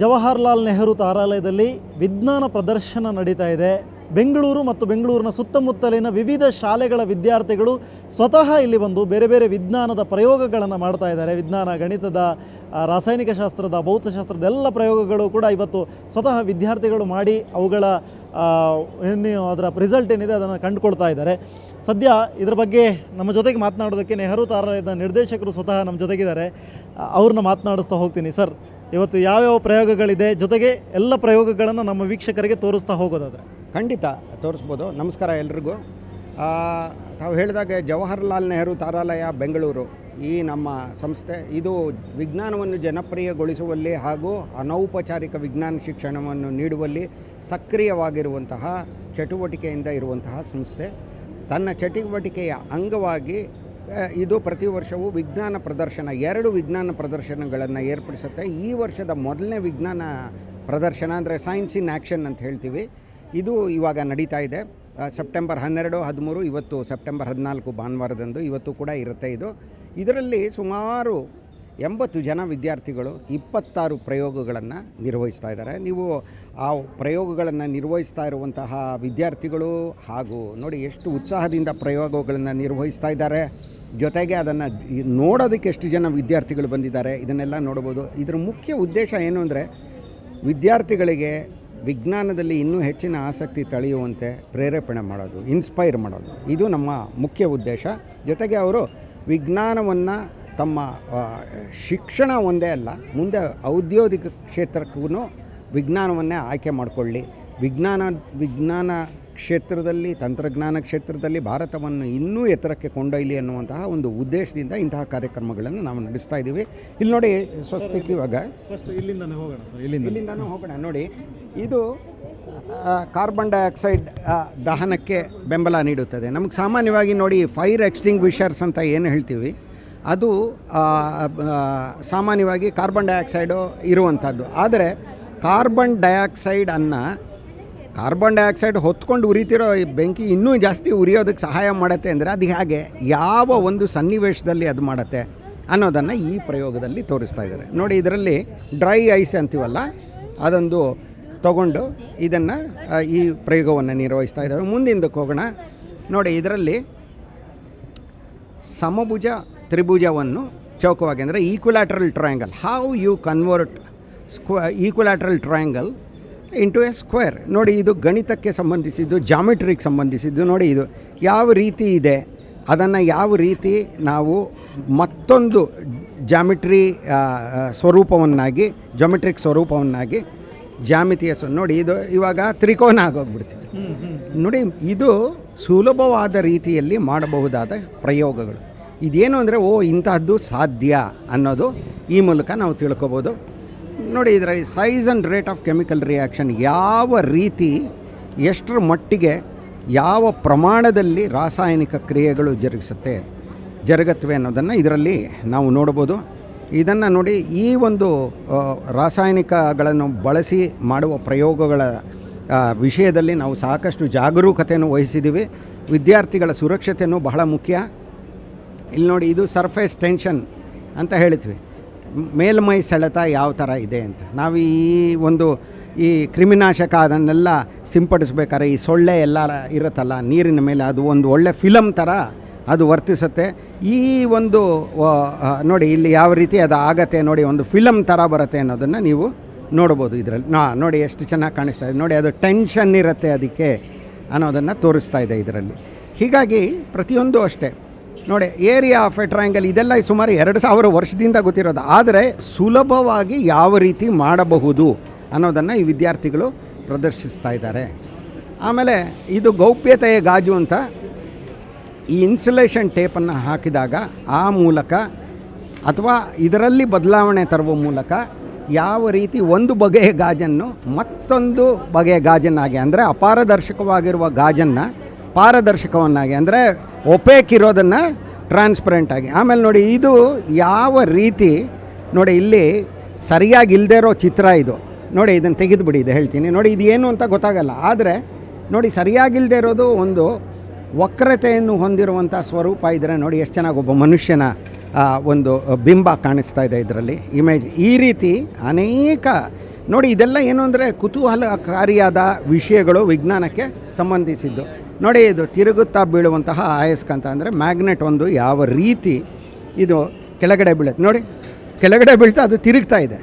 ಜವಾಹರ್ಲಾಲ್ ನೆಹರು ತಾರಾಲಯದಲ್ಲಿ ವಿಜ್ಞಾನ ಪ್ರದರ್ಶನ ನಡೀತಾ ಇದೆ. ಬೆಂಗಳೂರು ಮತ್ತು ಬೆಂಗಳೂರಿನ ಸುತ್ತಮುತ್ತಲಿನ ವಿವಿಧ ಶಾಲೆಗಳ ವಿದ್ಯಾರ್ಥಿಗಳು ಸ್ವತಃ ಇಲ್ಲಿ ಬಂದು ಬೇರೆ ಬೇರೆ ವಿಜ್ಞಾನದ ಪ್ರಯೋಗಗಳನ್ನು ಮಾಡ್ತಾ ಇದ್ದಾರೆ. ವಿಜ್ಞಾನ, ಗಣಿತದ ರಾಸಾಯನಿಕ ಶಾಸ್ತ್ರದ, ಭೌತಶಾಸ್ತ್ರದ ಎಲ್ಲ ಪ್ರಯೋಗಗಳು ಕೂಡ ಇವತ್ತು ಸ್ವತಃ ವಿದ್ಯಾರ್ಥಿಗಳು ಮಾಡಿ ಅವುಗಳ ಏನು ಅದರ ರಿಸಲ್ಟ್ ಏನಿದೆ ಅದನ್ನು ಕಂಡುಕೊಳ್ತಾ ಇದ್ದಾರೆ. ಸದ್ಯ ಇದರ ಬಗ್ಗೆ ನಮ್ಮ ಜೊತೆಗೆ ಮಾತನಾಡೋದಕ್ಕೆ ನೆಹರು ತಾರಾಲಯದ ನಿರ್ದೇಶಕರು ಸ್ವತಃ ನಮ್ಮ ಜೊತೆಗಿದ್ದಾರೆ. ಅವ್ರನ್ನ ಮಾತನಾಡಿಸ್ತಾ ಹೋಗ್ತೀನಿ ಸರ್. ಇವತ್ತು ಯಾವ್ಯಾವ ಪ್ರಯೋಗಗಳಿದೆ? ಜೊತೆಗೆ ಎಲ್ಲ ಪ್ರಯೋಗಗಳನ್ನು ನಮ್ಮ ವೀಕ್ಷಕರಿಗೆ ತೋರಿಸ್ತಾ ಹೋಗೋದಾದ್ರೆ. ಖಂಡಿತ ತೋರಿಸ್ಬೋದು. ನಮಸ್ಕಾರ ಎಲ್ರಿಗೂ. ತಾವು ಹೇಳಿದಾಗೆ ಜವಾಹರ್ಲಾಲ್ ನೆಹರು ತಾರಾಲಯ, ಬೆಂಗಳೂರು ಈ ನಮ್ಮ ಸಂಸ್ಥೆ. ಇದು ವಿಜ್ಞಾನವನ್ನು ಜನಪ್ರಿಯಗೊಳಿಸುವಲ್ಲಿ ಹಾಗೂ ಅನೌಪಚಾರಿಕ ವಿಜ್ಞಾನ ಶಿಕ್ಷಣವನ್ನು ನೀಡುವಲ್ಲಿ ಸಕ್ರಿಯವಾಗಿರುವಂತಹ ಚಟುವಟಿಕೆಯಿಂದ ಇರುವಂತಹ ಸಂಸ್ಥೆ. ತನ್ನ ಚಟುವಟಿಕೆಯ ಅಂಗವಾಗಿ ಇದು ಪ್ರತಿ ವರ್ಷವೂ ವಿಜ್ಞಾನ ಪ್ರದರ್ಶನ, ಎರಡು ವಿಜ್ಞಾನ ಪ್ರದರ್ಶನಗಳನ್ನು ಏರ್ಪಡಿಸುತ್ತೆ. ಈ ವರ್ಷದ ಮೊದಲನೇ ವಿಜ್ಞಾನ ಪ್ರದರ್ಶನ ಅಂದರೆ ಸೈನ್ಸ್ ಇನ್ ಆ್ಯಕ್ಷನ್ ಅಂತ ಹೇಳ್ತೀವಿ. ಇದು ಇವಾಗ ನಡೀತಾ ಇದೆ. ಸೆಪ್ಟೆಂಬರ್ ಹನ್ನೆರಡು, ಹದಿಮೂರು, ಇವತ್ತು ಸೆಪ್ಟೆಂಬರ್ ಹದಿನಾಲ್ಕು ಭಾನುವಾರದಂದು ಇವತ್ತು ಕೂಡ ಇರುತ್ತೆ ಇದು. ಇದರಲ್ಲಿ ಸುಮಾರು ಎಂಬತ್ತು ಜನ ವಿದ್ಯಾರ್ಥಿಗಳು ಇಪ್ಪತ್ತಾರು ಪ್ರಯೋಗಗಳನ್ನು ನಿರ್ವಹಿಸ್ತಾ ಇದ್ದಾರೆ. ನೀವು ಆ ಪ್ರಯೋಗಗಳನ್ನು ನಿರ್ವಹಿಸ್ತಾ ಇರುವಂತಹ ವಿದ್ಯಾರ್ಥಿಗಳು ಹಾಗೂ ನೋಡಿ ಎಷ್ಟು ಉತ್ಸಾಹದಿಂದ ಪ್ರಯೋಗಗಳನ್ನು ನಿರ್ವಹಿಸ್ತಾ ಇದ್ದಾರೆ. ಜೊತೆಗೆ ಅದನ್ನು ನೋಡೋದಕ್ಕೆ ಎಷ್ಟು ಜನ ವಿದ್ಯಾರ್ಥಿಗಳು ಬಂದಿದ್ದಾರೆ, ಇದನ್ನೆಲ್ಲ ನೋಡ್ಬೋದು. ಇದರ ಮುಖ್ಯ ಉದ್ದೇಶ ಏನು ಅಂದರೆ, ವಿದ್ಯಾರ್ಥಿಗಳಿಗೆ ವಿಜ್ಞಾನದಲ್ಲಿ ಇನ್ನೂ ಹೆಚ್ಚಿನ ಆಸಕ್ತಿ ತಳೆಯುವಂತೆ ಪ್ರೇರೇಪಣೆ ಮಾಡೋದು ಇನ್ಸ್ಪೈರ್ ಮಾಡೋದು. ಇದು ನಮ್ಮ ಮುಖ್ಯ ಉದ್ದೇಶ. ಜೊತೆಗೆ ಅವರು ವಿಜ್ಞಾನವನ್ನು ತಮ್ಮ ಶಿಕ್ಷಣ ಒಂದೇ ಅಲ್ಲ, ಮುಂದೆ ಔದ್ಯೋಗಿಕ ಕ್ಷೇತ್ರಕ್ಕೂ ವಿಜ್ಞಾನವನ್ನೇ ಆಯ್ಕೆ ಮಾಡಿಕೊಳ್ಳಿ. ವಿಜ್ಞಾನ ವಿಜ್ಞಾನ ಕ್ಷೇತ್ರದಲ್ಲಿ ತಂತ್ರಜ್ಞಾನ ಕ್ಷೇತ್ರದಲ್ಲಿ ಭಾರತವನ್ನು ಇನ್ನೂ ಎತ್ತರಕ್ಕೆ ಕೊಂಡೊಯ್ಯಲಿ ಅನ್ನುವಂತಹ ಒಂದು ಉದ್ದೇಶದಿಂದ ಇಂತಹ ಕಾರ್ಯಕ್ರಮಗಳನ್ನು ನಾವು ನಡೆಸ್ತಾ ಇದ್ದೀವಿ. ಇಲ್ಲಿ ನೋಡಿ ಸ್ವಸ್ತಿಕ್ ಇವಾಗ. ಫಸ್ಟ್ ಇಲ್ಲಿಂದನೇ ಹೋಗೋಣ ಇಲ್ಲಿಂದ ಇಲ್ಲಿಂದನೂ. ಹೋಗೋಣ. ನೋಡಿ ಇದು ಕಾರ್ಬನ್ ಡೈಆಕ್ಸೈಡ್ ದಹನಕ್ಕೆ ಬೆಂಬಲ ನೀಡುತ್ತದೆ. ನಮಗೆ ಸಾಮಾನ್ಯವಾಗಿ ನೋಡಿ ಫೈರ್ ಎಕ್ಸ್ಟಿಂಗ್ವಿಷರ್ಸ್ ಅಂತ ಏನು ಹೇಳ್ತೀವಿ ಅದು ಸಾಮಾನ್ಯವಾಗಿ ಕಾರ್ಬನ್ ಡೈಆಕ್ಸೈಡು ಇರುವಂಥದ್ದು. ಆದರೆ ಕಾರ್ಬನ್ ಡೈಆಕ್ಸೈಡನ್ನು ಕಾರ್ಬನ್ ಡೈಆಕ್ಸೈಡ್ ಹೊತ್ಕೊಂಡು ಉರಿತಿರೋ ಈ ಬೆಂಕಿ ಇನ್ನೂ ಜಾಸ್ತಿ ಉರಿಯೋದಕ್ಕೆ ಸಹಾಯ ಮಾಡುತ್ತೆ ಅಂದರೆ ಅದು ಹೇಗೆ? ಯಾವ ಒಂದು ಸನ್ನಿವೇಶದಲ್ಲಿ ಅದು ಮಾಡುತ್ತೆ ಅನ್ನೋದನ್ನು ಈ ಪ್ರಯೋಗದಲ್ಲಿ ತೋರಿಸ್ತಾ ಇದ್ದಾರೆ. ನೋಡಿ, ಇದರಲ್ಲಿ ಡ್ರೈ ಐಸ್ ಅಂತೀವಲ್ಲ, ಅದೊಂದು ತಗೊಂಡು ಇದನ್ನು ಈ ಪ್ರಯೋಗವನ್ನು ನಿರ್ವಹಿಸ್ತಾ ಇದ್ದಾವೆ ಮುಂದಿಂದಕ್ಕೆ ಹೋಗೋಣ. ನೋಡಿ, ಇದರಲ್ಲಿ ಸಮಭುಜ ತ್ರಿಭುಜವನ್ನು ಚೌಕವಾಗಿ ಅಂದರೆ equilateral triangle how you convert square equilateral triangle into a square ನೋಡಿ, ಇದು ಗಣಿತಕ್ಕೆ ಸಂಬಂಧಿಸಿದ್ದು ಜಾಮೆಟ್ರಿಗೆ ಸಂಬಂಧಿಸಿದ್ದು, ನೋಡಿ ಇದು ಯಾವ ರೀತಿ ಇದೆ, ಅದನ್ನು ಯಾವ ರೀತಿ ನಾವು ಮತ್ತೊಂದು ಜಾಮಿಟ್ರಿ ಸ್ವರೂಪವನ್ನಾಗಿ ಜಾಮೆಟ್ರಿಕ್ ಸ್ವರೂಪವನ್ನಾಗಿ ಜಾಮಿತಿಯ ಸ್ವ, ನೋಡಿ ಇದು ಇವಾಗ ತ್ರಿಕೋನ ಆಗೋಗ್ಬಿಡ್ತಿದೆ. ನೋಡಿ, ಇದು ಸುಲಭವಾದ ರೀತಿಯಲ್ಲಿ ಮಾಡಬಹುದಾದ ಪ್ರಯೋಗಗಳು. ಇದೇನು ಅಂದರೆ, ಓ, ಇಂತಹದ್ದು ಸಾಧ್ಯ ಅನ್ನೋದು ಈ ಮೂಲಕ ನಾವು ತಿಳ್ಕೊಬೋದು. ನೋಡಿ ಇದರ size and rate of chemical reaction ಯಾವ ರೀತಿ, ಎಷ್ಟರ ಮಟ್ಟಿಗೆ, ಯಾವ ಪ್ರಮಾಣದಲ್ಲಿ ರಾಸಾಯನಿಕ ಕ್ರಿಯೆಗಳು ಜರುಗಿಸುತ್ತೆ ಜರುಗತ್ವೆ ಅನ್ನೋದನ್ನು ಇದರಲ್ಲಿ ನಾವು ನೋಡ್ಬೋದು ಇದನ್ನು ನೋಡಿ ಈ ಒಂದು ರಾಸಾಯನಿಕಗಳನ್ನು ಬಳಸಿ ಮಾಡುವ ಪ್ರಯೋಗಗಳ ವಿಷಯದಲ್ಲಿ ನಾವು ಸಾಕಷ್ಟು ಜಾಗರೂಕತೆಯನ್ನು ವಹಿಸಿದ್ದೀವಿ. ವಿದ್ಯಾರ್ಥಿಗಳ ಸುರಕ್ಷತೆಯೂ ಬಹಳ ಮುಖ್ಯ. ಇಲ್ಲಿ ನೋಡಿ ಇದು ಸರ್ಫೇಸ್ ಟೆನ್ಷನ್ ಅಂತ ಹೇಳ್ತೀವಿ. ಮೇಲ್ಮೈ ಸೆಳೆತ ಯಾವ ಥರ ಇದೆ ಅಂತ. ನಾವು ಈ ಒಂದು ಈ ಕ್ರಿಮಿನಾಶಕ ಅದನ್ನೆಲ್ಲ ಸಿಂಪಡಿಸ್ಬೇಕಾದ್ರೆ ಈ ಸೊಳ್ಳೆ ಎಲ್ಲ ಇರುತ್ತಲ್ಲ, ನೀರಿನ ಮೇಲೆ ಅದು ಒಂದು ಒಳ್ಳೆ ಫಿಲಮ್ ಥರ ಅದು ವರ್ತಿಸುತ್ತೆ. ಈ ಒಂದು ನೋಡಿ ಇಲ್ಲಿ ಯಾವ ರೀತಿ ಅದು ಆಗತ್ತೆ ನೋಡಿ ಒಂದು ಫಿಲಮ್ ಥರ ಬರುತ್ತೆ ಅನ್ನೋದನ್ನು ನೀವು ನೋಡ್ಬೋದು ಇದರಲ್ಲಿ. ನಾ, ನೋಡಿ ಎಷ್ಟು ಚೆನ್ನಾಗಿ ಕಾಣಿಸ್ತಾ ಇದೆ. ನೋಡಿ ಅದು ಟೆನ್ಷನ್ ಇರುತ್ತೆ ಅದಕ್ಕೆ ಅನ್ನೋದನ್ನು ತೋರಿಸ್ತಾ ಇದೆ ಇದರಲ್ಲಿ. ಹೀಗಾಗಿ ಪ್ರತಿಯೊಂದು ಅಷ್ಟೇ. ನೋಡಿ ಏರಿಯಾ ಆಫ್ ಎ ಟ್ರಯಾಂಗಲ್ ಇದೆಲ್ಲ ಸುಮಾರು ಎರಡು ಸಾವಿರ ವರ್ಷದಿಂದ ಗೊತ್ತಿರೋದು. ಆದರೆ ಸುಲಭವಾಗಿ ಯಾವ ರೀತಿ ಮಾಡಬಹುದು ಅನ್ನೋದನ್ನು ಈ ವಿದ್ಯಾರ್ಥಿಗಳು ಪ್ರದರ್ಶಿಸ್ತಾ ಇದ್ದಾರೆ. ಆಮೇಲೆ ಇದು ಗೌಪ್ಯತೆಯ ಗಾಜು ಅಂತ ಈ ಇನ್ಸುಲೇಷನ್ ಟೇಪನ್ನು ಹಾಕಿದಾಗ ಆ ಮೂಲಕ ಅಥವಾ ಇದರಲ್ಲಿ ಬದಲಾವಣೆ ತರುವ ಮೂಲಕ ಯಾವ ರೀತಿ ಒಂದು ಬಗೆಯ ಗಾಜನ್ನು ಮತ್ತೊಂದು ಬಗೆಯ ಗಾಜನ್ನಾಗಿ ಅಂದರೆ ಅಪಾರದರ್ಶಕವಾಗಿರುವ ಗಾಜನ್ನು ಪಾರದರ್ಶಕವನ್ನಾಗಿ ಅಂದರೆ ಒಪೇಕ್ ಇರೋದನ್ನು ಟ್ರಾನ್ಸ್ಪರೆಂಟ್ ಆಗಿ. ಆಮೇಲೆ ನೋಡಿ ಇದು ಯಾವ ರೀತಿ ನೋಡಿ ಇಲ್ಲಿ ಸರಿಯಾಗಿ ಇಲ್ಲದೆ ಇರೋ ಚಿತ್ರ ಇದು. ನೋಡಿ ಇದನ್ನು ತೆಗೆದುಬಿಡಿ ಇದು ಹೇಳ್ತೀನಿ. ನೋಡಿ ಇದು ಏನು ಅಂತ ಗೊತ್ತಾಗಲ್ಲ. ಆದರೆ ನೋಡಿ ಸರಿಯಾಗಿಲ್ಲದೆ ಇರೋದು ಒಂದು ವಕ್ರತೆಯನ್ನು ಹೊಂದಿರುವಂಥ ಸ್ವರೂಪ ಇದ್ದರೆ ನೋಡಿ ಎಷ್ಟು ಚೆನ್ನಾಗಿ ಒಬ್ಬ ಮನುಷ್ಯನ ಒಂದು ಬಿಂಬ ಕಾಣಿಸ್ತಾ ಇದೆ ಇದರಲ್ಲಿ. ಇಮೇಜ್ ಈ ರೀತಿ ಅನೇಕ ನೋಡಿ ಇದೆಲ್ಲ ಏನು ಅಂದರೆ ಕುತೂಹಲಕಾರಿಯಾದ ವಿಷಯಗಳು ವಿಜ್ಞಾನಕ್ಕೆ ಸಂಬಂಧಿಸಿದ್ದು. ನೋಡಿ, ಇದು ತಿರುಗುತ್ತಾ ಬೀಳುವಂತಹ ಆಯಸ್ಕಾಂತ ಅಂದರೆ ಮ್ಯಾಗ್ನೆಟ್ ಒಂದು ಯಾವ ರೀತಿ ಇದು ಕೆಳಗಡೆ ಬೀಳುತ್ತೆ. ನೋಡಿ, ಕೆಳಗಡೆ ಬೀಳ್ತಾ ಅದು ತಿರುಗ್ತಾ ಇದೆ.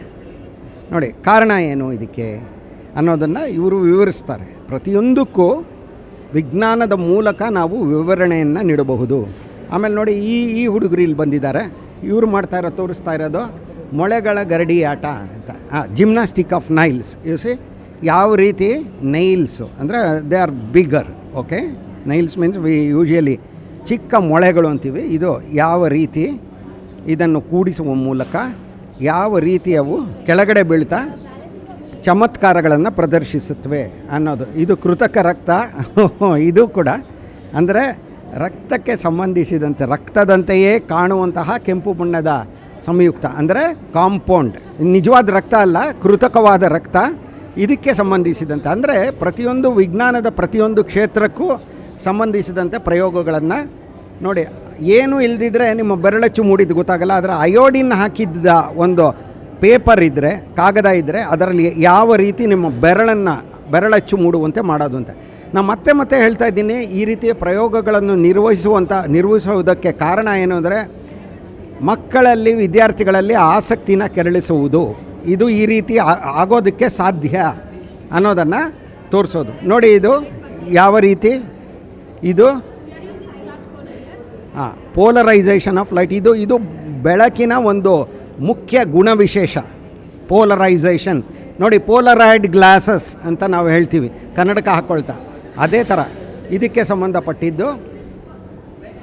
ನೋಡಿ, ಕಾರಣ ಏನು ಇದಕ್ಕೆ ಅನ್ನೋದನ್ನು ಇವರು ವಿವರಿಸ್ತಾರೆ. ಪ್ರತಿಯೊಂದಕ್ಕೂ ವಿಜ್ಞಾನದ ಮೂಲಕ ನಾವು ವಿವರಣೆಯನ್ನು ನೀಡಬಹುದು. ಆಮೇಲೆ ನೋಡಿ, ಈ ಈ ಹುಡುಗರು ಇಲ್ಲಿ ಬಂದಿದ್ದಾರೆ. ಇವರು ಮಾಡ್ತಾ ಇರೋ ತೋರಿಸ್ತಾ ಇರೋದು ಮೊಳೆಗಳ ಗರಡಿ ಆಟ ಅಂತ. ಜಿಮ್ನಾಸ್ಟಿಕ್ ಆಫ್ ನೈಲ್ಸ್ ಸಿ ಯಾವ ರೀತಿ ನೈಲ್ಸು ಅಂದರೆ they are bigger okay nails means we usually ಚಿಕ್ಕ ಮೊಳೆಗಳು ಅಂತೀವಿ. ಇದು ಯಾವ ರೀತಿ? ಇದನ್ನು ಕೂಡಿಸುವ ಮೂಲಕ ಯಾವ ರೀತಿ ಅವು ಕೆಳಗಡೆ ಬೀಳ್ತಾ ಚಮತ್ಕಾರಗಳನ್ನು ಪ್ರದರ್ಶಿಸುತ್ತವೆ ಅನ್ನೋದು. ಇದು ಕೃತಕ ರಕ್ತ. ಇದು ಕೂಡ ಅಂದರೆ ರಕ್ತಕ್ಕೆ ಸಂಬಂಧಿಸಿದಂತೆ, ರಕ್ತದಂತೆಯೇ ಕಾಣುವಂತಹ ಕೆಂಪು ಬಣ್ಣದ ಸಂಯುಕ್ತ. ಅಂದರೆ ಕಾಂಪೌಂಡ್. ನಿಜವಾದ ರಕ್ತ ಅಲ್ಲ, ಕೃತಕವಾದ ರಕ್ತ. ಇದಕ್ಕೆ ಸಂಬಂಧಿಸಿದಂತೆ, ಅಂದರೆ ಪ್ರತಿಯೊಂದು ವಿಜ್ಞಾನದ ಪ್ರತಿಯೊಂದು ಕ್ಷೇತ್ರಕ್ಕೂ ಸಂಬಂಧಿಸಿದಂತೆ ಪ್ರಯೋಗಗಳನ್ನು ನೋಡಿ, ಏನು ಇಲ್ದಿದ್ರೆ ನಿಮ್ಮ ಬೆರಳಚ್ಚು ಮೂಡಿದ್ದು ಗೊತ್ತಾಗಲ್ಲ ಅದರ ಅಯೋಡಿನ್ ಹಾಕಿದ್ದ ಒಂದು ಪೇಪರ್ ಇದ್ದರೆ ಕಾಗದ ಇದ್ದರೆ ಅದರಲ್ಲಿ ಯಾವ ರೀತಿ ನಿಮ್ಮ ಬೆರಳನ್ನು, ಬೆರಳಚ್ಚು ಮೂಡುವಂತೆ ಮಾಡೋದು ಅಂತ ನಾನು ಮತ್ತೆ ಮತ್ತೆ ಹೇಳ್ತಾ ಇದ್ದೀನಿ, ಈ ರೀತಿಯ ಪ್ರಯೋಗಗಳನ್ನು ನಿರ್ವಹಿಸುವಂಥ ನಿರ್ವಹಿಸುವುದಕ್ಕೆ ಕಾರಣ ಏನು ಅಂದರೆ, ಮಕ್ಕಳಲ್ಲಿ, ವಿದ್ಯಾರ್ಥಿಗಳಲ್ಲಿ ಆಸಕ್ತಿನ ಕೆರಳಿಸುವುದು. ಇದು ಈ ರೀತಿ ಆಗೋದಕ್ಕೆ ಸಾಧ್ಯ ಅನ್ನೋದನ್ನು ತೋರಿಸೋದು. ನೋಡಿ ಇದು ಯಾವ ರೀತಿ? ಇದು ಹಾಂ ಪೋಲರೈಸೇಷನ್ ಆಫ್ ಲೈಟ್ ಇದು ಇದು ಬೆಳಕಿನ ಒಂದು ಮುಖ್ಯ ಗುಣವಿಶೇಷ. ಪೋಲರೈಸೇಷನ್ ನೋಡಿ ಪೋಲರೈಡ್ ಗ್ಲಾಸಸ್ ಅಂತ ನಾವು ಹೇಳ್ತೀವಿ. ಕನ್ನಡಕ ಹಾಕ್ಕೊಳ್ತಾ ಅದೇ ಥರ. ಇದಕ್ಕೆ ಸಂಬಂಧಪಟ್ಟಿದ್ದು,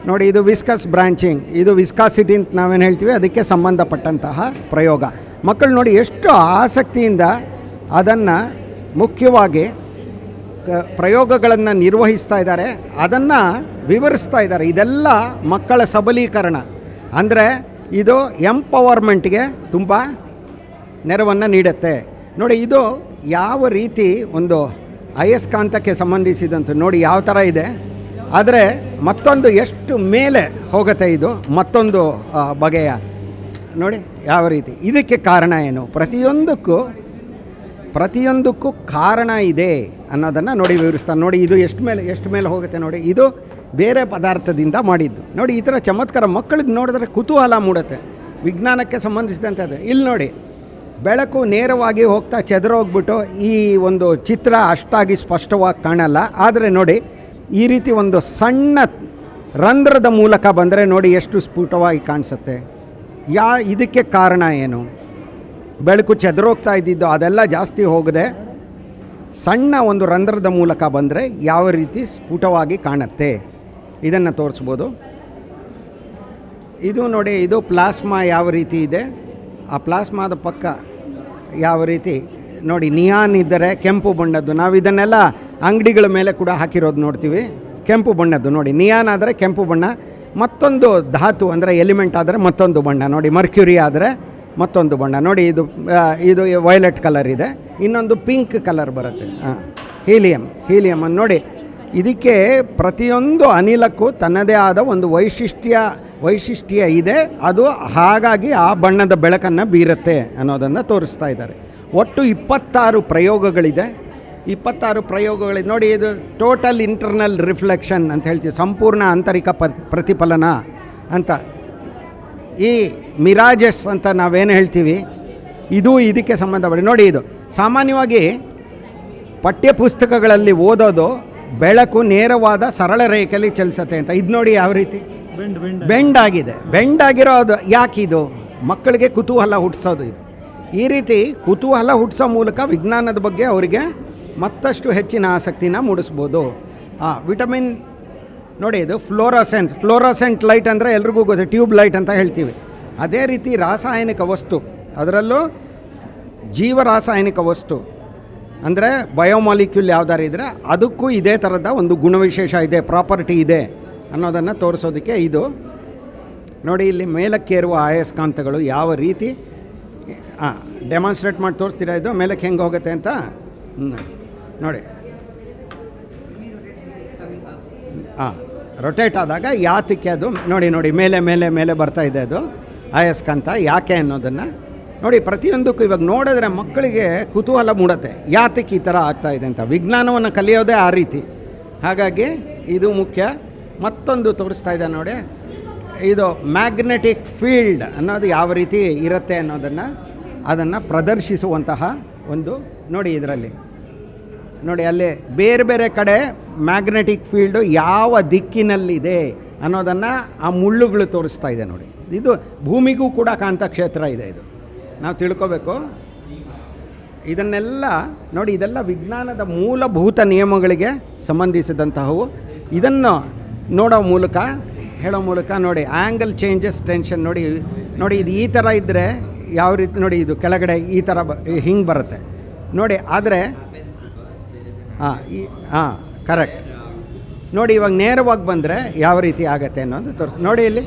ನೋಡಿ, ಇದು ವಿಸ್ಕಸ್ ಬ್ರಾಂಚಿಂಗ್ ಇದು ವಿಸ್ಕಾಸಿಟಿ ಅಂತ ನಾವೇನು ಹೇಳ್ತೀವಿ? ಅದಕ್ಕೆ ಸಂಬಂಧಪಟ್ಟಂತಹ ಪ್ರಯೋಗ. ಮಕ್ಕಳು ನೋಡಿ ಎಷ್ಟು ಆಸಕ್ತಿಯಿಂದ ಅದನ್ನು ಮುಖ್ಯವಾಗಿ ಪ್ರಯೋಗಗಳನ್ನು ನಿರ್ವಹಿಸ್ತಾ ಇದ್ದಾರೆ, ಅದನ್ನು ವಿವರಿಸ್ತಾ ಇದ್ದಾರೆ. ಇದೆಲ್ಲ ಮಕ್ಕಳ ಸಬಲೀಕರಣ. ಅಂದರೆ ಇದು ಎಂಪವರ್ಮೆಂಟ್ಗೆ ತುಂಬ ನೆರವನ್ನು ನೀಡುತ್ತೆ. ನೋಡಿ ಇದು ಯಾವ ರೀತಿ ಒಂದು ಅಯಸ್ಕಾಂತಕ್ಕೆ ಸಂಬಂಧಿಸಿದಂಥ ನೋಡಿ ಯಾವ ಥರ ಇದೆ. ಆದರೆ ಮತ್ತೊಂದು ಎಷ್ಟು ಮೇಲೆ ಹೋಗುತ್ತೆ ಇದು ಮತ್ತೊಂದು ಬಗೆಯ. ನೋಡಿ, ಯಾವ ರೀತಿ? ಇದಕ್ಕೆ ಕಾರಣ ಏನು? ಪ್ರತಿಯೊಂದಕ್ಕೂ ಪ್ರತಿಯೊಂದಕ್ಕೂ ಕಾರಣ ಇದೆ ಅನ್ನೋದನ್ನು ನೋಡಿ ವಿವರಿಸ್ತಾನೆ. ನೋಡಿ, ಇದು ಎಷ್ಟು ಮೇಲೆ ಎಷ್ಟು ಮೇಲೆ ಹೋಗುತ್ತೆ ನೋಡಿ. ಇದು ಬೇರೆ ಪದಾರ್ಥದಿಂದ ಮಾಡಿದ್ದು. ನೋಡಿ, ಈ ಥರ ಚಮತ್ಕಾರ ಮಕ್ಕಳಿಗೆ ನೋಡಿದ್ರೆ ಕುತೂಹಲ ಮೂಡುತ್ತೆ. ವಿಜ್ಞಾನಕ್ಕೆ ಸಂಬಂಧಿಸಿದಂತೆ ಅದು. ಇಲ್ಲಿ ನೋಡಿ, ಬೆಳಕು ನೇರವಾಗಿ ಹೋಗ್ತಾ ಚದುರೋಗ್ಬಿಟ್ಟು ಈ ಒಂದು ಚಿತ್ರ ಅಷ್ಟಾಗಿ ಸ್ಪಷ್ಟವಾಗಿ ಕಾಣಲ್ಲ. ಆದರೆ ನೋಡಿ, ಈ ರೀತಿ ಒಂದು ಸಣ್ಣ ರಂಧ್ರದ ಮೂಲಕ ಬಂದರೆ ನೋಡಿ ಎಷ್ಟು ಸ್ಫುಟವಾಗಿ ಕಾಣಿಸುತ್ತೆ. ಯಾ ಇದಕ್ಕೆ ಕಾರಣ ಏನು? ಬೆಳಕು ಚೆದರೋಗ್ತಾ ಇದ್ದಿದ್ದು ಅದೆಲ್ಲ ಜಾಸ್ತಿ ಹೋಗದೆ ಸಣ್ಣ ಒಂದು ರಂಧ್ರದ ಮೂಲಕ ಬಂದರೆ ಯಾವ ರೀತಿ ಸ್ಫುಟವಾಗಿ ಕಾಣುತ್ತೆ? ಇದನ್ನು ತೋರಿಸ್ಬೋದು. ಇದು ನೋಡಿ, ಇದು ಪ್ಲಾಸ್ಮಾ ಯಾವ ರೀತಿ ಇದೆ? ಆ ಪ್ಲಾಸ್ಮಾದ ಪಕ್ಕ ಯಾವ ರೀತಿ? ನೋಡಿ, ನಿಯಾನ್ ಇದ್ದರೆ ಕೆಂಪು ಬಣ್ಣದ್ದು. ನಾವು ಇದನ್ನೆಲ್ಲ ಅಂಗಡಿಗಳ ಮೇಲೆ ಕೂಡ ಹಾಕಿರೋದು ನೋಡ್ತೀವಿ. ಕೆಂಪು ಬಣ್ಣದ್ದು. ನೋಡಿ, ನಿಯಾನ್ ಆದರೆ ಕೆಂಪು ಬಣ್ಣ ಮತ್ತೊಂದು ಧಾತು ಅಂದರೆ ಎಲಿಮೆಂಟ್ ಆದರೆ ಮತ್ತೊಂದು ಬಣ್ಣ. ನೋಡಿ, ಮರ್ಕ್ಯುರಿ ಆದರೆ ಮತ್ತೊಂದು ಬಣ್ಣ. ನೋಡಿ, ಇದು ಇದು ವೈಲೆಟ್ ಕಲರ್ ಇದೆ. ಇನ್ನೊಂದು ಪಿಂಕ್ ಕಲರ್ ಬರುತ್ತೆ. ಹಾಂ ಹೀಲಿಯಂ ಅನ್ನು ನೋಡಿ. ಇದಕ್ಕೆ ಪ್ರತಿಯೊಂದು ಅನಿಲಕ್ಕೂ ತನ್ನದೇ ಆದ ಒಂದು ವೈಶಿಷ್ಟ್ಯ ವೈಶಿಷ್ಟ್ಯ ಇದೆ. ಅದು ಹಾಗಾಗಿ ಆ ಬಣ್ಣದ ಬೆಳಕನ್ನು ಬೀರುತ್ತೆ ಅನ್ನೋದನ್ನು ತೋರಿಸ್ತಾ ಇದ್ದಾರೆ. ಒಟ್ಟು ಇಪ್ಪತ್ತಾರು ಪ್ರಯೋಗಗಳಿದೆ. ಇಪ್ಪತ್ತಾರು ಪ್ರಯೋಗಗಳಿದೆ ನೋಡಿ ಇದು ಟೋಟಲ್ ಇಂಟರ್ನಲ್ ರಿಫ್ಲೆಕ್ಷನ್ ಅಂತ ಹೇಳ್ತೀವಿ ಸಂಪೂರ್ಣ ಆಂತರಿಕ ಪ್ರತಿಫಲನ ಅಂತ. ಈ ಮಿರಾಜಸ್ ಅಂತ ನಾವೇನು ಹೇಳ್ತೀವಿ ಇದು ಇದಕ್ಕೆ ಸಂಬಂಧಪಟ್ಟ ನೋಡಿ ಇದು ಸಾಮಾನ್ಯವಾಗಿ ಪಠ್ಯಪುಸ್ತಕಗಳಲ್ಲಿ ಓದೋದು ಬೆಳಕು ನೇರವಾದ ಸರಳ ರೇಖೆಯಲ್ಲಿ ಚಲಿಸುತ್ತೆ ಅಂತ. ಇದು ನೋಡಿ ಯಾವ ರೀತಿ? ಬೆಂಡ್ ಆಗಿದೆ. ಬೆಂಡ್ ಆಗಿರೋದು ಯಾಕಿದು ಮಕ್ಕಳಿಗೆ ಕುತೂಹಲ ಹುಟ್ಟಿಸೋದು ಇದು. ಈ ರೀತಿ ಕುತೂಹಲ ಹುಟ್ಟಿಸೋ ಮೂಲಕ ವಿಜ್ಞಾನದ ಬಗ್ಗೆ ಅವರಿಗೆ ಮತ್ತಷ್ಟು ಹೆಚ್ಚಿನ ಆಸಕ್ತಿನ ಮೂಡಿಸ್ಬೋದು. ವಿಟಮಿನ್ ನೋಡಿ ಇದು ಫ್ಲೋರಸೆಂಟ್ ಫ್ಲೋರಸೆಂಟ್ ಲೈಟ್ ಅಂದರೆ ಎಲ್ರಿಗೂ ಗೊತ್ತು, ಟ್ಯೂಬ್ ಲೈಟ್ ಅಂತ ಹೇಳ್ತೀವಿ. ಅದೇ ರೀತಿ ರಾಸಾಯನಿಕ ವಸ್ತು, ಅದರಲ್ಲೂ ಜೀವರಾಸಾಯನಿಕ ವಸ್ತು, ಅಂದರೆ ಬಯೋಮಾಲಿಕ್ಯೂಲ್ ಯಾವ್ದಾರು ಇದ್ದರೆ ಅದಕ್ಕೂ ಇದೇ ಥರದ ಒಂದು ಗುಣವಿಶೇಷ ಇದೆ, ಪ್ರಾಪರ್ಟಿ ಇದೆ ಅನ್ನೋದನ್ನು ತೋರಿಸೋದಕ್ಕೆ ಇದು. ನೋಡಿ ಇಲ್ಲಿ ಮೇಲಕ್ಕೇರುವ ಆಯಸ್ಕಾಂತಗಳು ಯಾವ ರೀತಿ ಹಾಂ ಡೆಮಾನ್ಸ್ಟ್ರೇಟ್ ಮಾಡಿ ತೋರಿಸ್ತೀರಾ ಇದು? ಮೇಲಕ್ಕೆ ಹೆಂಗೆ ಹೋಗುತ್ತೆ ಅಂತ? ಹ್ಮ್. ನೋಡಿ. ಹಾಂ ರೊಟೇಟ್ ಆದಾಗ ಯಾತಕ್ಕೆ ಅದು? ನೋಡಿ ನೋಡಿ ಮೇಲೆ ಮೇಲೆ ಮೇಲೆ ಬರ್ತಾ ಇದೆ ಅದು. ಆಯಸ್ಕಂತ ಯಾಕೆ ಅನ್ನೋದನ್ನು. ನೋಡಿ ಪ್ರತಿಯೊಂದಕ್ಕೂ ಇವಾಗ ನೋಡಿದ್ರೆ ಮಕ್ಕಳಿಗೆ ಕುತೂಹಲ ಮೂಡುತ್ತೆ. ಯಾತಕ್ಕೆ ಈ ಥರ ಆಗ್ತಾ ಇದೆ ಅಂತ. ವಿಜ್ಞಾನವನ್ನು ಕಲಿಯೋದೇ ಆ ರೀತಿ. ಹಾಗಾಗಿ ಇದು ಮುಖ್ಯ. ಮತ್ತೊಂದು ತೋರಿಸ್ತಾ ಇದೆ ನೋಡಿ. ಇದು ಮ್ಯಾಗ್ನೆಟಿಕ್ ಫೀಲ್ಡ್ ಅನ್ನೋದು ಯಾವ ರೀತಿ ಇರುತ್ತೆ ಅನ್ನೋದನ್ನು ಅದನ್ನು ಪ್ರದರ್ಶಿಸುವಂತಹ ಒಂದು ನೋಡಿ ಇದರಲ್ಲಿ. ನೋಡಿ, ಅಲ್ಲಿ ಬೇರೆ ಬೇರೆ ಕಡೆ ಮ್ಯಾಗ್ನೆಟಿಕ್ ಫೀಲ್ಡು ಯಾವ ದಿಕ್ಕಿನಲ್ಲಿದೆ ಅನ್ನೋದನ್ನು ಆ ಮುಳ್ಳುಗಳು ತೋರಿಸ್ತಾ ಇದೆ ನೋಡಿ. ಇದು ಭೂಮಿಗೂ ಕೂಡ ಕಾಂತ ಕ್ಷೇತ್ರ ಇದೆ ಇದು. ನಾವು ತಿಳ್ಕೋಬೇಕು. ಇದನ್ನೆಲ್ಲ ನೋಡಿ, ಇದೆಲ್ಲ ವಿಜ್ಞಾನದ ಮೂಲಭೂತ ನಿಯಮಗಳಿಗೆ ಸಂಬಂಧಿಸಿದಂತಹವು. ಇದನ್ನು ನೋಡೋ ಮೂಲಕ, ಹೇಳೋ ಮೂಲಕ ನೋಡಿ ಆ್ಯಂಗಲ್ ಚೇಂಜಸ್ ಟೆನ್ಷನ್ ನೋಡಿ ನೋಡಿ, ಇದು ಈ ಥರ ಇದ್ದರೆ ಯಾವ ರೀತಿ, ನೋಡಿ, ಇದು ಕೆಳಗಡೆ ಈ ಥರ ಬ ಹಿಂಗೆ ಬರುತ್ತೆ. ನೋಡಿ, ಆದರೆ ಹಾಂ ಈ ಹಾಂ ಕರೆಕ್ಟ್ ನೋಡಿ, ಇವಾಗ ನೇರವಾಗಿ ಬಂದರೆ ಯಾವ ರೀತಿ ಆಗತ್ತೆ ಅನ್ನೋದು ತೋರಿಸ್ ನೋಡಿ ಇಲ್ಲಿ.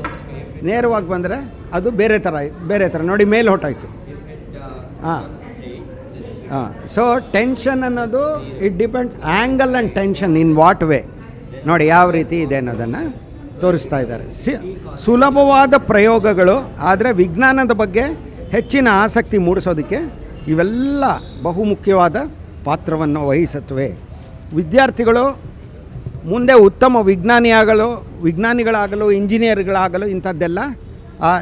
ನೇರವಾಗಿ ಬಂದರೆ ಅದು ಬೇರೆ ಥರ ಬೇರೆ ಥರ ನೋಡಿ, ಮೇಲೆ ಹೊಟ್ಟಾಯ್ತು ಹಾಂ ಹಾಂ ಸೊ ಟೆನ್ಷನ್ ಅನ್ನೋದು it depends angle and tension in what way ನೋಡಿ, ಯಾವ ರೀತಿ ಇದೆ ಅನ್ನೋದನ್ನು ತೋರಿಸ್ತಾ ಇದ್ದಾರೆ. ಸಿ, ಸುಲಭವಾದ ಪ್ರಯೋಗಗಳು, ಆದರೆ ವಿಜ್ಞಾನದ ಬಗ್ಗೆ ಹೆಚ್ಚಿನ ಆಸಕ್ತಿ ಮೂಡಿಸೋದಕ್ಕೆ ಇವೆಲ್ಲ ಬಹುಮುಖ್ಯವಾದ ಪಾತ್ರವನ್ನು ವಹಿಸುತ್ತವೆ. ವಿದ್ಯಾರ್ಥಿಗಳು ಮುಂದೆ ಉತ್ತಮ ವಿಜ್ಞಾನಿಯಾಗಲು, ವಿಜ್ಞಾನಿಗಳಾಗಲು, ಇಂಜಿನಿಯರ್ಗಳಾಗಲು ಇಂಥದ್ದೆಲ್ಲ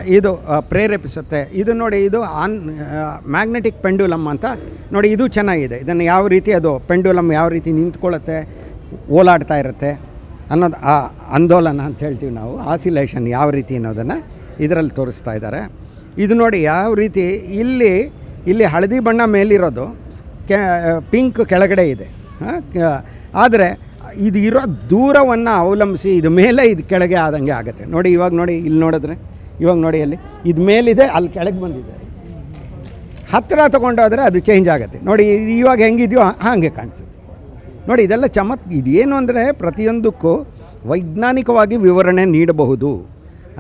ಇದು ಪ್ರೇರೇಪಿಸುತ್ತೆ. ಇದು ನೋಡಿ, ಇದು ಆನ್ ಮ್ಯಾಗ್ನೆಟಿಕ್ ಪೆಂಡ್ಯುಲಮ್ ಅಂತ ನೋಡಿ, ಇದು ಚೆನ್ನಾಗಿದೆ. ಇದನ್ನು ಯಾವ ರೀತಿ ಅದು ಪೆಂಡ್ಯುಲಮ್ ಯಾವ ರೀತಿ ನಿಂತ್ಕೊಳ್ಳುತ್ತೆ, ಓಲಾಡ್ತಾ ಇರುತ್ತೆ ಅನ್ನೋದು, ಆ, ಆಂದೋಲನ ಅಂತ ಹೇಳ್ತೀವಿ ನಾವು. ಆಸಿಲೇಷನ್ ಯಾವ ರೀತಿ ಅನ್ನೋದನ್ನು ಇದರಲ್ಲಿ ತೋರಿಸ್ತಾ ಇದ್ದಾರೆ. ಇದು ನೋಡಿ, ಯಾವ ರೀತಿ ಇಲ್ಲಿ ಇಲ್ಲಿ ಹಳದಿ ಬಣ್ಣ ಮೇಲಿರೋದು ಕೆ ಪಿಂಕ್ ಕೆಳಗಡೆ ಇದೆ. ಆದರೆ ಇದು ಇರೋ ದೂರವನ್ನು ಅವಲಂಬಿಸಿ ಇದು ಮೇಲೆ ಇದು ಕೆಳಗೆ ಆದಂಗೆ ಆಗುತ್ತೆ. ನೋಡಿ, ಇವಾಗ ನೋಡಿ, ಇಲ್ಲಿ ನೋಡಿದ್ರೆ, ಇವಾಗ ನೋಡಿ ಅಲ್ಲಿ. ಇದು ಮೇಲಿದೆ, ಅಲ್ಲಿ ಕೆಳಗೆ ಬಂದಿದೆ. ಹತ್ತಿರ ತೊಗೊಂಡೋದ್ರೆ ಅದು ಚೇಂಜ್ ಆಗುತ್ತೆ. ನೋಡಿ ಇವಾಗ ಹೆಂಗಿದೆಯೋ ಹಾಗೆ ಕಾಣಿಸುತ್ತೆ ನೋಡಿ, ಇದೆಲ್ಲ ಚಮತ್, ಇದೇನು ಅಂದರೆ ಪ್ರತಿಯೊಂದಕ್ಕೂ ವೈಜ್ಞಾನಿಕವಾಗಿ ವಿವರಣೆ ನೀಡಬಹುದು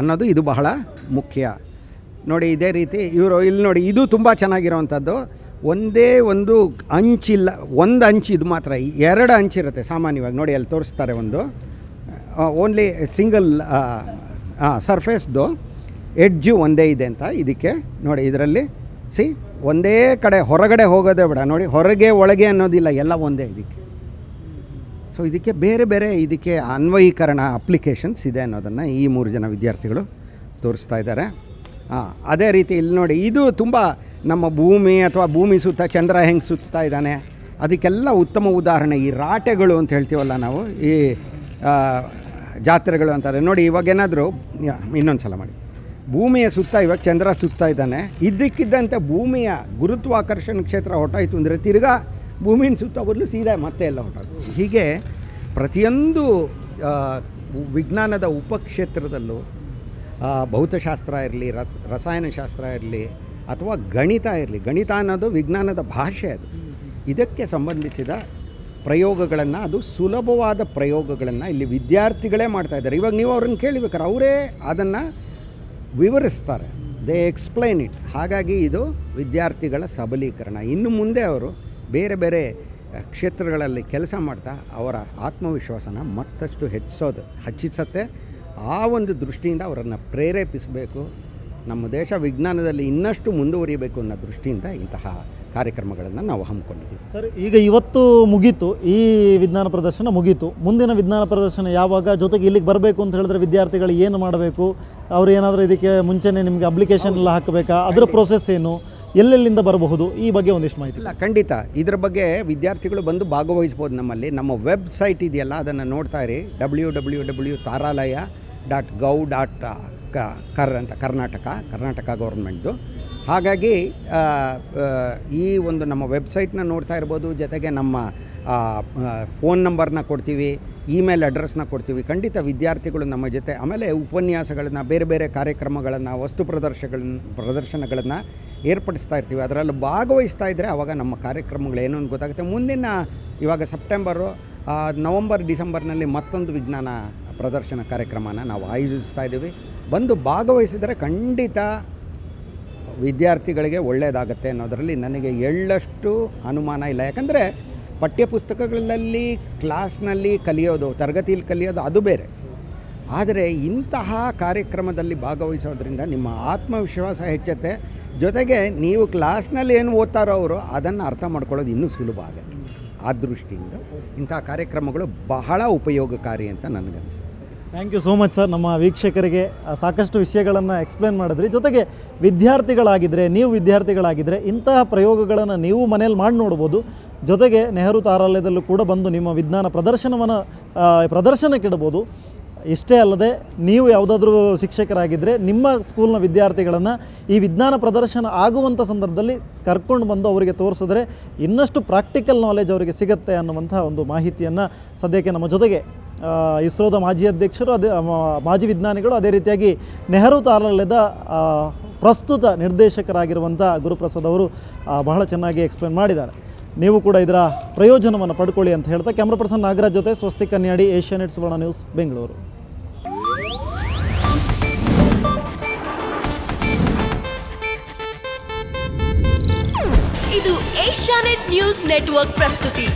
ಅನ್ನೋದು ಇದು ಬಹಳ ಮುಖ್ಯ. ನೋಡಿ, ಇದೇ ರೀತಿ ಇವರು, ಇಲ್ಲಿ ನೋಡಿ, ಇದು ತುಂಬ ಚೆನ್ನಾಗಿರೋವಂಥದ್ದು ಒಂದೇ ಒಂದು ಅಂಚಿಲ್ಲ ಒಂದು ಅಂಚು ಇದು ಮಾತ್ರ. ಎರಡು ಅಂಚಿರುತ್ತೆ ಸಾಮಾನ್ಯವಾಗಿ. ನೋಡಿ, ಅಲ್ಲಿ ತೋರಿಸ್ತಾರೆ ಒಂದು. ಓನ್ಲಿ ಸಿಂಗಲ್ ಸರ್ಫೇಸ್ದು ಎಡ್ಜು ಒಂದೇ ಇದೆ ಅಂತ ಇದಕ್ಕೆ. ನೋಡಿ, ಇದರಲ್ಲಿ ಸಿ ಒಂದೇ ಕಡೆ ಹೊರಗಡೆ ಹೋಗೋದೇ ಬೇಡ. ನೋಡಿ, ಹೊರಗೆ ಒಳಗೆ ಅನ್ನೋದಿಲ್ಲ, ಎಲ್ಲ ಒಂದೇ ಇದಕ್ಕೆ. ಸೊ ಇದಕ್ಕೆ ಬೇರೆ ಬೇರೆ ಇದಕ್ಕೆ ಅನ್ವಯೀಕರಣ ಅಪ್ಲಿಕೇಶನ್ಸ್ ಇದೆ ಅನ್ನೋದನ್ನು ಈ ಮೂರು ಜನ ವಿದ್ಯಾರ್ಥಿಗಳು ತೋರಿಸ್ತಾ ಇದ್ದಾರೆ. ಹಾಂ ಅದೇ ರೀತಿ ಇಲ್ಲಿ ನೋಡಿ, ಇದು ತುಂಬ ನಮ್ಮ ಭೂಮಿ ಅಥವಾ ಭೂಮಿ ಸುತ್ತ ಚಂದ್ರ ಹೆಂಗೆ ಸುತ್ತಾ ಇದ್ದಾನೆ, ಅದಕ್ಕೆಲ್ಲ ಉತ್ತಮ ಉದಾಹರಣೆ ಈ ರಾಟೆಗಳು ಅಂತ ಹೇಳ್ತೀವಲ್ಲ ನಾವು, ಈ ಜಾತ್ರೆಗಳು ಅಂತಾರೆ. ನೋಡಿ, ಇವಾಗ ಏನಾದರೂ ಇನ್ನೊಂದು ಸಲ ಮಾಡಿ. ಭೂಮಿಯ ಸುತ್ತ ಇವಾಗ ಚಂದ್ರ ಸುತ್ತಾ ಇದ್ದಾನೆ. ಇದ್ದಕ್ಕಿದ್ದಂತೆ ಭೂಮಿಯ ಗುರುತ್ವಾಕರ್ಷಣ ಕ್ಷೇತ್ರ ಹೊಟ್ಟಾಯಿತು ಅಂದರೆ ತಿರ್ಗಾ ಭೂಮಿನ ಸುತ್ತ ಬದಲು ಸೀದಾ ಮತ್ತೆ ಎಲ್ಲ ಹೊರಟೋದು ಹೀಗೆ ಪ್ರತಿಯೊಂದು ವಿಜ್ಞಾನದ ಉಪಕ್ಷೇತ್ರದಲ್ಲೂ ಭೌತಶಾಸ್ತ್ರ ಇರಲಿ, ರಸ, ರಸಾಯನಶಾಸ್ತ್ರ ಇರಲಿ ಅಥವಾ ಗಣಿತ ಇರಲಿ, ಗಣಿತ ಅನ್ನೋದು ವಿಜ್ಞಾನದ ಭಾಷೆ ಅದು. ಇದಕ್ಕೆ ಸಂಬಂಧಿಸಿದ ಪ್ರಯೋಗಗಳನ್ನು, ಅದು ಸುಲಭವಾದ ಪ್ರಯೋಗಗಳನ್ನು ಇಲ್ಲಿ ವಿದ್ಯಾರ್ಥಿಗಳೇ ಮಾಡ್ತಾ ಇದ್ದಾರೆ. ಇವಾಗ ನೀವು ಅವ್ರನ್ನ ಕೇಳಬೇಕಾರೆ ಅವರೇ ಅದನ್ನು ವಿವರಿಸ್ತಾರೆ. ದೇ ಎಕ್ಸ್ಪ್ಲೈನ್ ಇಟ್ ಹಾಗಾಗಿ ಇದು ವಿದ್ಯಾರ್ಥಿಗಳ ಸಬಲೀಕರಣ. ಇನ್ನು ಮುಂದೆ ಅವರು ಬೇರೆ ಬೇರೆ ಕ್ಷೇತ್ರಗಳಲ್ಲಿ ಕೆಲಸ ಮಾಡ್ತಾ ಅವರ ಆತ್ಮವಿಶ್ವಾಸನ ಮತ್ತಷ್ಟು ಹೆಚ್ಚಿಸೋದು, ಹೆಚ್ಚಿಸುತ್ತೆ. ಆ ಒಂದು ದೃಷ್ಟಿಯಿಂದ ಅವರನ್ನು ಪ್ರೇರೇಪಿಸಬೇಕು. ನಮ್ಮ ದೇಶ ವಿಜ್ಞಾನದಲ್ಲಿ ಇನ್ನಷ್ಟು ಮುಂದುವರಿಯಬೇಕು ಅನ್ನೋ ದೃಷ್ಟಿಯಿಂದ ಇಂತಹ ಕಾರ್ಯಕ್ರಮಗಳನ್ನು ನಾವು ಹಮ್ಮಿಕೊಂಡಿದ್ದೀವಿ. ಸರ್ ಈಗ ಇವತ್ತು ಮುಗೀತು ಈ ವಿಜ್ಞಾನ ಪ್ರದರ್ಶನ ಮುಗೀತು. ಮುಂದಿನ ವಿಜ್ಞಾನ ಪ್ರದರ್ಶನ ಯಾವಾಗ ಜೊತೆಗೆ ಇಲ್ಲಿಗೆ ಬರಬೇಕು ಅಂತ ಹೇಳಿದ್ರೆ ವಿದ್ಯಾರ್ಥಿಗಳು ಏನು ಮಾಡಬೇಕು ಅವರು ಏನಾದರೂ ಇದಕ್ಕೆ ಮುಂಚೆನೇ ನಿಮಗೆ ಅಪ್ಲಿಕೇಶನ್ ಎಲ್ಲ ಹಾಕಬೇಕಾ ಅದರ ಪ್ರೊಸೆಸ್ ಏನು ಎಲ್ಲೆಲ್ಲಿಂದ ಬರಬಹುದು ಈ ಬಗ್ಗೆ ಒಂದಿಷ್ಟು ಮಾಹಿತಿ ಇಲ್ಲ ಖಂಡಿತ. ಇದರ ಬಗ್ಗೆ ವಿದ್ಯಾರ್ಥಿಗಳು ಬಂದು ಭಾಗವಹಿಸ್ಬೋದು ನಮ್ಮಲ್ಲಿ. ನಮ್ಮ ವೆಬ್ಸೈಟ್ ಇದೆಯಲ್ಲ ಅದನ್ನು ನೋಡ್ತಾ ಇರಿ. W W W ತಾರಾಲಯ dot gov dot ಕರ್ ಅಂತ ಕರ್ನಾಟಕ ಕರ್ನಾಟಕ ಗೌರ್ಮೆಂಟ್ದು. ಹಾಗಾಗಿ ಈ ಒಂದು ನಮ್ಮ ವೆಬ್ಸೈಟ್ನ ನೋಡ್ತಾ ಇರ್ಬೋದು, ಜೊತೆಗೆ ನಮ್ಮ ಫೋನ್ ನಂಬರ್ನ ಕೊಡ್ತೀವಿ, ಇಮೇಲ್ ಅಡ್ರೆಸ್ನ ಕೊಡ್ತೀವಿ. ಖಂಡಿತ ವಿದ್ಯಾರ್ಥಿಗಳು ನಮ್ಮ ಜೊತೆ, ಆಮೇಲೆ ಉಪನ್ಯಾಸಗಳನ್ನು, ಬೇರೆ ಬೇರೆ ಕಾರ್ಯಕ್ರಮಗಳನ್ನು, ವಸ್ತು ಪ್ರದರ್ಶನಗಳನ್ನ ಪ್ರದರ್ಶನಗಳನ್ನು ಏರ್ಪಡಿಸ್ತಾ ಇರ್ತೀವಿ. ಅದರಲ್ಲಿ ಭಾಗವಹಿಸ್ತಾ ಇದ್ದರೆ ಆವಾಗ ನಮ್ಮ ಕಾರ್ಯಕ್ರಮಗಳು ಏನು ಅಂತ ಗೊತ್ತಾಗುತ್ತೆ. ಮುಂದಿನ, ಇವಾಗ ಸೆಪ್ಟೆಂಬರು ನವಂಬರ್, ಡಿಸೆಂಬರ್ನಲ್ಲಿ ಮತ್ತೊಂದು ವಿಜ್ಞಾನ ಪ್ರದರ್ಶನ ಕಾರ್ಯಕ್ರಮನ ನಾವು ಆಯೋಜಿಸ್ತಾ ಇದ್ದೀವಿ. ಬಂದು ಭಾಗವಹಿಸಿದರೆ ಖಂಡಿತ ವಿದ್ಯಾರ್ಥಿಗಳಿಗೆ ಒಳ್ಳೆಯದಾಗತ್ತೆ ಅನ್ನೋದರಲ್ಲಿ ನನಗೆ ಎಳ್ಳಷ್ಟು ಅನುಮಾನ ಇಲ್ಲ. ಯಾಕಂದರೆ ಪಠ್ಯಪುಸ್ತಕಗಳಲ್ಲಿ, ಕ್ಲಾಸ್ನಲ್ಲಿ ಕಲಿಯೋದು, ತರಗತಿಯಲ್ಲಿ ಕಲಿಯೋದು ಅದು ಬೇರೆ. ಆದರೆ ಇಂತಹ ಕಾರ್ಯಕ್ರಮದಲ್ಲಿ ಭಾಗವಹಿಸೋದ್ರಿಂದ ನಿಮ್ಮ ಆತ್ಮವಿಶ್ವಾಸ ಹೆಚ್ಚುತ್ತೆ. ಜೊತೆಗೆ ನೀವು ಕ್ಲಾಸ್ನಲ್ಲಿ ಏನು ಓದ್ತಾರೋ ಅವರು ಅದನ್ನು ಅರ್ಥ ಮಾಡ್ಕೊಳ್ಳೋದು ಇನ್ನೂ ಸುಲಭ ಆಗುತ್ತೆ. ಆ ದೃಷ್ಟಿಯಿಂದ ಇಂಥ ಕಾರ್ಯಕ್ರಮಗಳು ಬಹಳ ಉಪಯೋಗಕಾರಿ ಅಂತ ನನಗನ್ಸುತ್ತೆ. Thank you so much sir ನಮ್ಮ ವೀಕ್ಷಕರಿಗೆ ಸಾಕಷ್ಟು ವಿಷಯಗಳನ್ನು ಎಕ್ಸ್ಪ್ಲೇನ್ ಮಾಡಿದ್ರಿ. ಜೊತೆಗೆ ವಿದ್ಯಾರ್ಥಿಗಳಾಗಿದ್ದರೆ ನೀವು ವಿದ್ಯಾರ್ಥಿಗಳಾಗಿದ್ದರೆ ಇಂತಹ ಪ್ರಯೋಗಗಳನ್ನು ನೀವು ಮನೇಲಿ ಮಾಡಿ ನೋಡ್ಬೋದು. ಜೊತೆಗೆ ನೆಹರು ತಾರಾಲಯದಲ್ಲೂ ಕೂಡ ಬಂದು ನಿಮ್ಮ ವಿಜ್ಞಾನ ಪ್ರದರ್ಶನವನ್ನು ಪ್ರದರ್ಶನಕ್ಕಿಡ್ಬೋದು. ಇಷ್ಟೇ ಅಲ್ಲದೆ, ನೀವು ಯಾವುದಾದ್ರೂ ಶಿಕ್ಷಕರಾಗಿದ್ದರೆ ನಿಮ್ಮ ಸ್ಕೂಲ್ನ ವಿದ್ಯಾರ್ಥಿಗಳನ್ನು ಈ ವಿಜ್ಞಾನ ಪ್ರದರ್ಶನ ಆಗುವಂಥ ಸಂದರ್ಭದಲ್ಲಿ ಕರ್ಕೊಂಡು ಬಂದು ಅವರಿಗೆ ತೋರಿಸಿದ್ರೆ ಇನ್ನಷ್ಟು ಪ್ರಾಕ್ಟಿಕಲ್ ನಾಲೆಜ್ ಅವರಿಗೆ ಸಿಗುತ್ತೆ ಅನ್ನುವಂಥ ಒಂದು ಮಾಹಿತಿಯನ್ನು ಸದ್ಯಕ್ಕೆ ನಮ್ಮ ಜೊತೆಗೆ ಇಸ್ರೋದ ಮಾಜಿ ಅಧ್ಯಕ್ಷರು, ಅದೇ ಮಾಜಿ ವಿಜ್ಞಾನಿಗಳು ಅದೇ ರೀತಿಯಾಗಿ ನೆಹರು ತಾರಾಲಯದ ಪ್ರಸ್ತುತ ನಿರ್ದೇಶಕರಾಗಿರುವಂಥ ಗುರುಪ್ರಸಾದ್ ಅವರು ಬಹಳ ಚೆನ್ನಾಗಿ ಎಕ್ಸ್ಪ್ಲೇನ್ ಮಾಡಿದ್ದಾರೆ. ನೀವು ಕೂಡ ಇದರ ಪ್ರಯೋಜನವನ್ನು ಪಡ್ಕೊಳ್ಳಿ ಅಂತ ಹೇಳ್ತಾ ಕ್ಯಾಮ್ರಾ ಪರ್ಸನ್ ನಾಗರಾಜ್ ಜೊತೆ ಸ್ವಸ್ತಿ ಕನ್ಯಾಡಿ ಏಷ್ಯಾನೆಟ್ ಸುವರ್ಣ ನ್ಯೂಸ್, ಬೆಂಗಳೂರು. ಇದು ಏಷ್ಯಾನೆಟ್ ನ್ಯೂಸ್ ನೆಟ್ವರ್ಕ್ ಪ್ರಸ್ತುತಿ.